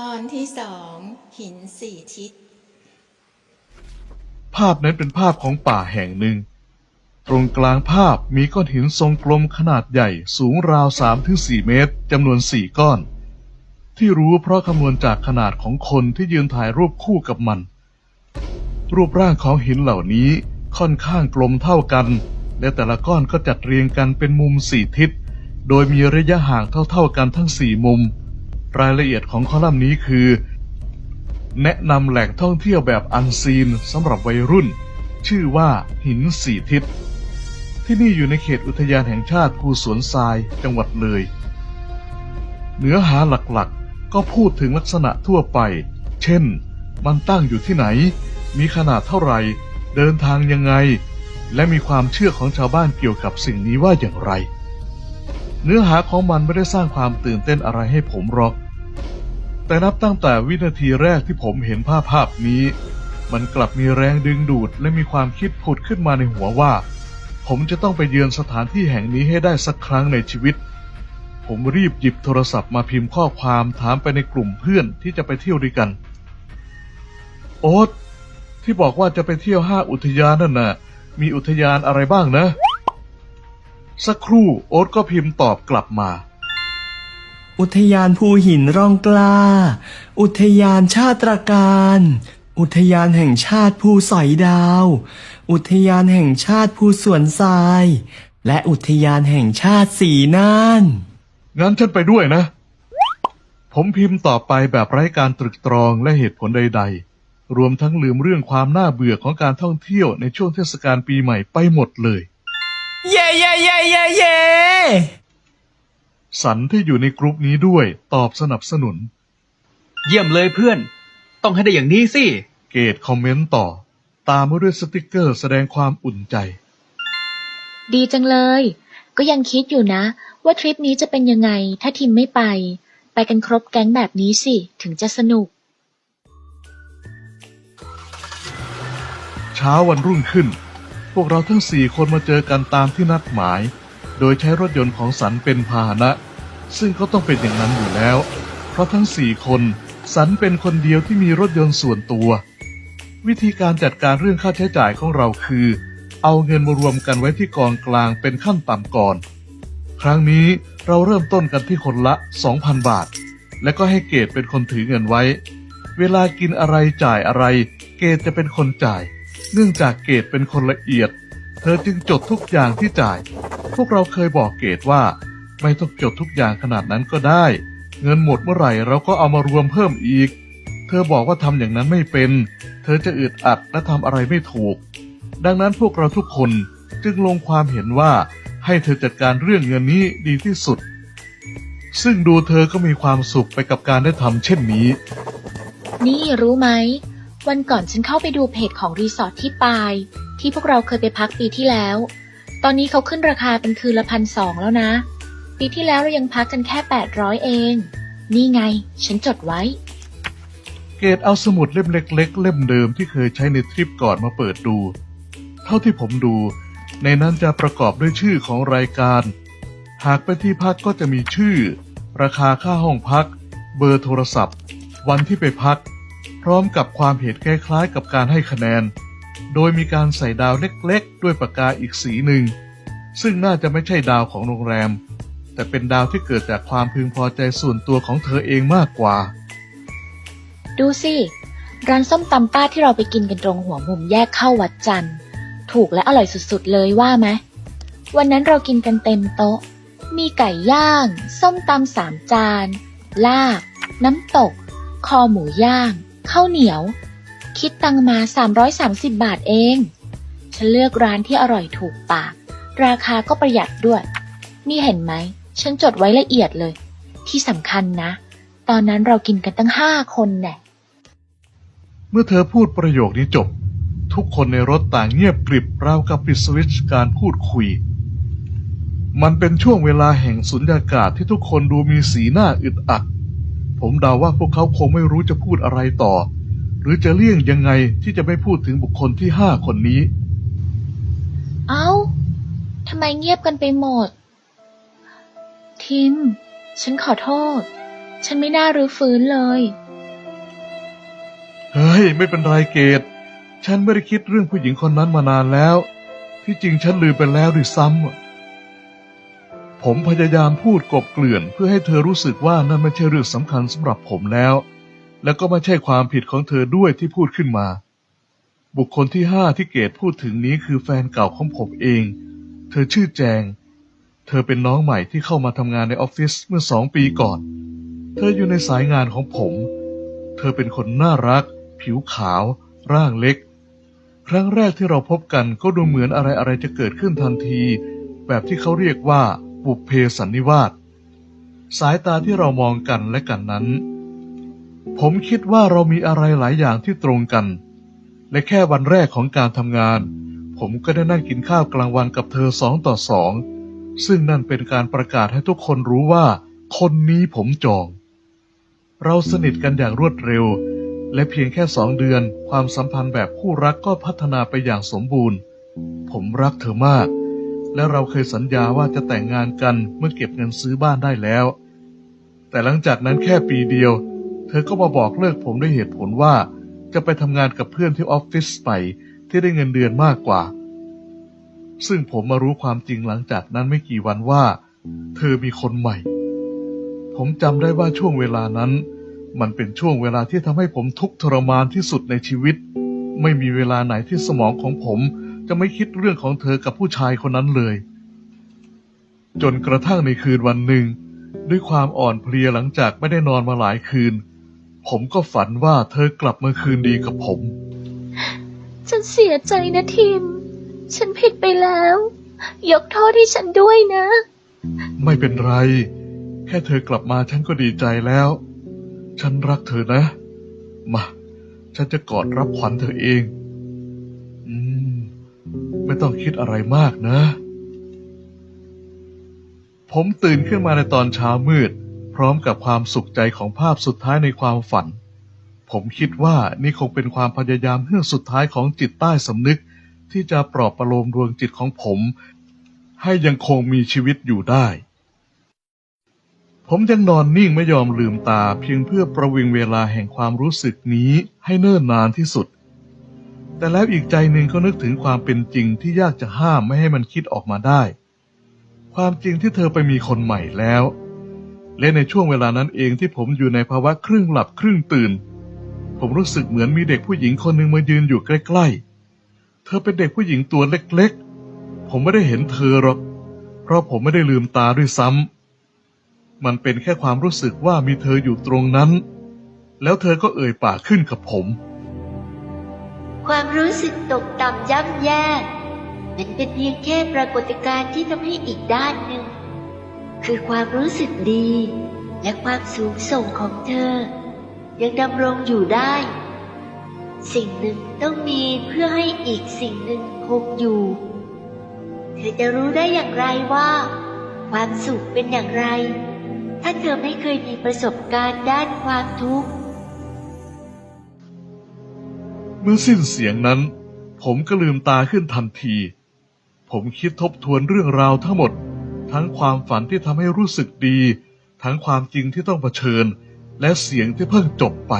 ตอนที่สองหินสี่ทิศ ภาพนั้นเป็นภาพของป่าแห่งหนึ่ง ตรงกลางภาพมีก้อนหินทรงกลมขนาดใหญ่สูงราว 3-4ถึง4เมตรจำนวน4ก้อน ที่รู้เพราะคำนวณจากขนาดของคนที่ยืนถ่ายรูปคู่กับมัน รูปร่างของหินเหล่านี้ค่อนข้างกลมเท่ากัน และแต่ละก้อนก็จัดเรียงกันเป็นมุมสี่ทิศ โดยมีระยะห่างเท่าๆกันทั้งสี่มุม รายละเอียดของคอลัมน์นี้คือ แนะนำแหล่งท่องเที่ยวแบบอันซีนสำหรับวัยรุ่น ชื่อว่าหินสี่ทิศ ที่นี่อยู่ในเขตอุทยานแห่งชาติภูสวนทรายจังหวัดเลย เนื้อหาหลักๆ ก็พูดถึงลักษณะทั่วไป เช่น มันตั้งอยู่ที่ไหน มีขนาดเท่าไหร่ เดินทางยังไง และมีความเชื่อของชาวบ้านเกี่ยวกับสิ่งนี้ว่าอย่างไร เนื้อหาของมันไม่ได้สร้างความตื่นเต้นอะไรให้ผมหรอก แต่นับตั้งแต่วินาทีแรกที่ผมเห็นภาพภาพนี้ มันกลับมีแรงดึงดูดและมีความคิดผุดขึ้นมาในหัวว่า ผมจะต้องไปเยือนสถานที่แห่งนี้ให้ได้สักครั้งในชีวิต ผมรีบหยิบโทรศัพท์มาพิมพ์ข้อความถามไปในกลุ่มเพื่อนที่จะไปเที่ยวด้วยกัน โอ๊ตที่บอกว่าจะไปเที่ยวห้าอุทยานนั่นน่ะ มีอุทยานอะไรบ้างนะ สักครู่โอ๊ตก็พิมพ์ตอบกลับมา อุทยานภูหินร่องกล้า อุทยานชาติตรการ อุทยานแห่งชาติภูสอยดาว อุทยานแห่งชาติภูสวนทราย และอุทยานแห่งชาติสีน่าน งั้นฉันไปด้วยนะ ผมพิมพ์ต่อไปแบบไร้การตรึกตรองและเหตุผลใด ๆ รวมทั้งลืมเรื่องความน่าเบื่อของการท่องเที่ยวในช่วงเทศกาลปีใหม่ไปหมดเลย เย่เย่เย่เย่เย่ สันที่อยู่ในกรุ๊ปนี้ด้วยตอบสนับสนุน เยี่ยมเลยเพื่อน ต้องให้ได้อย่างนี้สิ เกตคอมเมนต์ต่อ ตามมาด้วยสติกเกอร์แสดงความอุ่นใจ ดีจังเลย ก็ยังคิดอยู่นะ ว่าทริปนี้จะเป็นยังไงถ้าทีมไม่ไป ไปกันครบแก๊งแบบนี้สิ ถึงจะสนุก เช้าวันรุ่งขึ้น พวกเราทั้งสี่คนมาเจอกันตามที่นัดหมาย โดยใช้รถยนต์ของสันเป็นพาหนะ ซึ่งก็ต้องเป็นอย่างนั้นอยู่แล้ว เพราะทั้งสี่คนสันเป็นคนเดียวที่มีรถยนต์ส่วนตัว วิธีการจัดการเรื่องค่าใช้จ่ายของเราคือ เอาเงินมารวมกันไว้ที่กองกลางเป็นขั้นต่ำก่อน ครั้งนี้เราเริ่มต้นกันที่คนละ 2,000 บาท และก็ให้เกตเป็นคนถือเงินไว้ เวลากินอะไรจ่ายอะไร เกตจะเป็นคนจ่าย เนื่องจากเกตเป็นคนละเอียด เธอจึงจดทุกอย่างที่จ่าย พวกเราเคยบอกเกตว่า ไม่ต้องจดทุกอย่างขนาดนั้นก็ได้ เงินหมดเมื่อไหร่เราก็เอามารวมเพิ่มอีก เธอบอกว่าทำอย่างนั้นไม่เป็น เธอจะอึดอัดและทำอะไรไม่ถูก ดังนั้นพวกเราทุกคนจึงลงความเห็นว่าให้เธอจัดการเรื่องเงินนี้ดีที่สุด ซึ่งดูเธอก็มีความสุขไปกับการได้ทำเช่นนี้ นี่รู้ไหม วันก่อนฉันเข้าไปดูเพจของรีสอร์ทที่ปาย ที่พวกเราเคยไปพักปีที่แล้ว ตอนนี้เขาขึ้นราคาเป็นคืนละพันสองแล้วนะ ปีที่แล้วเรายังพักกันแค่แปดร้อยเอง นี่ไง ฉันจดไว้ เกตเอาสมุดเล่มเล็ก ๆ เล่มเดิมที่เคยใช้ในทริปก่อนมาเปิดดู เท่าที่ผมดู ในนั้นจะประกอบด้วยชื่อของรายการ หากไปที่พักก็จะมีชื่อ ราคาค่าห้องพัก เบอร์โทรศัพท์ วันที่ไปพัก พร้อมกับความเห็นคล้ายๆกับการให้คะแนน โดยมีการใส่ดาวเล็กๆ ด้วยปากกาอีกสีหนึ่ง ซึ่งน่าจะไม่ใช่ดาวของโรงแรม แต่เป็นดาวที่เกิดจากความพึงพอใจส่วนตัวของเธอเองมากกว่า ดูสิ ร้านส้มตำป้าที่เราไปกินกันตรงหัวมุมแยกเข้าวัดจันทร์ ถูกและอร่อยสุดๆเลยว่าไหมวันนั้นเรากินกันเต็มโต๊ะ มีไก่ย่าง ส้มตำสามจาน ลาบ น้ำตก คอหมูย่าง ข้าวเหนียว คิดตังมา 330 บาทเอง ฉันเลือกร้านที่อร่อยถูกปาก ราคาก็ประหยัดด้วย นี่เห็นไหม ฉันจดไว้ละเอียดเลย ที่สำคัญนะ ตอนนั้นเรากินกันตั้งห้าคนแน่เมื่อเธอพูดประโยคนี้จบ ทุกคนในรถต่างเงียบกริบราวกับปิดสวิตช์การพูดคุย มันเป็นช่วงเวลาแห่งสุญญากาศที่ทุกคนดูมีสีหน้าอึดอัด ผมเดาว่าพวกเขาคงไม่รู้จะพูดอะไรต่อ หรือจะเลี่ยงยังไงที่จะไม่พูดถึงบุคคลที่ห้าคนนี้ เอ้าทำไมเงียบกันไปหมด ทิม ฉันขอโทษ ฉันไม่น่ารื้อฟื้นเลย เฮ้ย ไม่เป็นไรเกดฉันไม่ได้คิดเรื่องผู้หญิงคนนั้นมานานแล้ว ที่จริงฉันลืมไปแล้วด้วยซ้ำผมพยายามพูดกบเกลื่อนเพื่อให้เธอรู้สึกว่านั่นไม่ใช่เรื่องสำคัญสำหรับผมแล้ว แล้วก็ไม่ใช่ความผิดของเธอด้วยที่พูดขึ้นมา บุคคลที่ห้าที่เกดพูดถึงนี้คือแฟนเก่าของผมเอง เธอชื่อแจง เธอเป็นน้องใหม่ที่เข้ามาทำงานในออฟฟิศเมื่อสองปีก่อน เธออยู่ในสายงานของผม เธอเป็นคนน่ารัก ผิวขาว ร่างเล็ก ครั้งแรกที่เราพบกันก็ดูเหมือนอะไรอะไรจะเกิดขึ้นทันที แบบที่เขาเรียกว่าบุพเพสันนิวาสสายตาที่เรามองกันและกันนั้น ผมคิดว่าเรามีอะไรหลายอย่างที่ตรงกัน และแค่วันแรกของการทำงาน ผมก็ได้นั่งกินข้าวกลางวันกับเธอสองต่อสองซึ่งนั่นเป็นการประกาศให้ทุกคนรู้ว่า คนนี้ผมจอง เราสนิทกันอย่างรวดเร็ว และเพียงแค่สองเดือน ความสัมพันธ์แบบคู่รักก็พัฒนาไปอย่างสมบูรณ์ ผมรักเธอมาก และเราเคยสัญญาว่าจะแต่งงานกันเมื่อเก็บเงินซื้อบ้านได้แล้ว แต่หลังจากนั้นแค่ปีเดียว ธอก็มาบอกเลิกผมด้วยเหตุผลว่า จะไปทำงานกับเพื่อนที่ออฟฟิศไปที่ได้เงินเดือนมากกว่า ซึ่งผมมารู้ความจริงหลังจากนั้นไม่กี่วันว่า เธอมีคนใหม่ ผมจำได้ว่าช่วงเวลานั้น มันเป็นช่วงเวลาที่ทำให้ผมทุกข์ทรมานที่สุดในชีวิต ไม่มีเวลาไหนที่สมองของผมจะไม่คิดเรื่องของเธอกับผู้ชายคนนั้นเลย จนกระทั่งในคืนวันหนึ่ง ด้วยความอ่อนเพลียหลังจากไม่ได้นอนมาหลายคืน ผมก็ฝันว่าเธอกลับมาคืนดีกับผม ฉันเสียใจนะทิม ฉันผิดไปแล้ว ยกโทษให้ฉันด้วยนะ ไม่เป็นไร แค่เธอกลับมาฉันก็ดีใจแล้ว ฉันรักเธอนะ มา ฉันจะกอดรับขวัญเธอเอง อืม ไม่ต้องคิดอะไรมากนะ ผมตื่นขึ้นมาในตอนเช้ามืด พร้อมกับความสุขใจของภาพสุดท้ายในความฝัน ผมคิดว่านี่คงเป็นความพยายามเพื่อสุดท้ายของจิตใต้สำนึก ที่จะปลอบประโลมดวงจิตของผม ให้ยังคงมีชีวิตอยู่ได้ ผมยังนอนนิ่งไม่ยอมลืมตาเพียงเพื่อประวิงเวลาแห่งความรู้สึกนี้ให้เนิ่นนานที่สุด แต่แล้วอีกใจหนึ่งก็นึกถึงความเป็นจริงที่ยากจะห้ามไม่ให้มันคิดออกมาได้ ความจริงที่เธอไปมีคนใหม่แล้ว และในช่วงเวลานั้นเองที่ผมอยู่ในภาวะครึ่งหลับครึ่งตื่น ผมรู้สึกเหมือนมีเด็กผู้หญิงคนหนึ่งมายืนอยู่ใกล้ๆ เธอเป็นเด็กผู้หญิงตัวเล็กๆ ผมไม่ได้เห็นเธอหรอก เพราะผมไม่ได้ลืมตาด้วยซ้ำ มันเป็นแค่ความรู้สึกว่ามีเธออยู่ตรงนั้น แล้วเธอก็เอ่ยปากขึ้นกับผม ความรู้สึกตกต่ำย่ำแย่มันเป็นเพียงแค่ปรากฏการณ์ที่ทำให้อีกด้านหนึ่ง คือความรู้สึกดี และความสูงส่งของเธอ ยังดำรงอยู่ได้ สิ่งหนึ่งต้องมีเพื่อให้อีกสิ่งหนึ่งคงอยู่ เธอจะรู้ได้อย่างไรว่า ความสุขเป็นอย่างไร ถ้าเธอไม่เคยมีประสบการณ์ด้านความทุกข์เมื่อสิ้นเสียงนั้น ผมก็ลืมตาขึ้นทันที ผมคิดทบทวนเรื่องราวทั้งหมด ทั้งความฝันที่ทำให้รู้สึกดี ทั้งความจริงที่ต้องเผชิญ และเสียงที่เพิ่งจบไป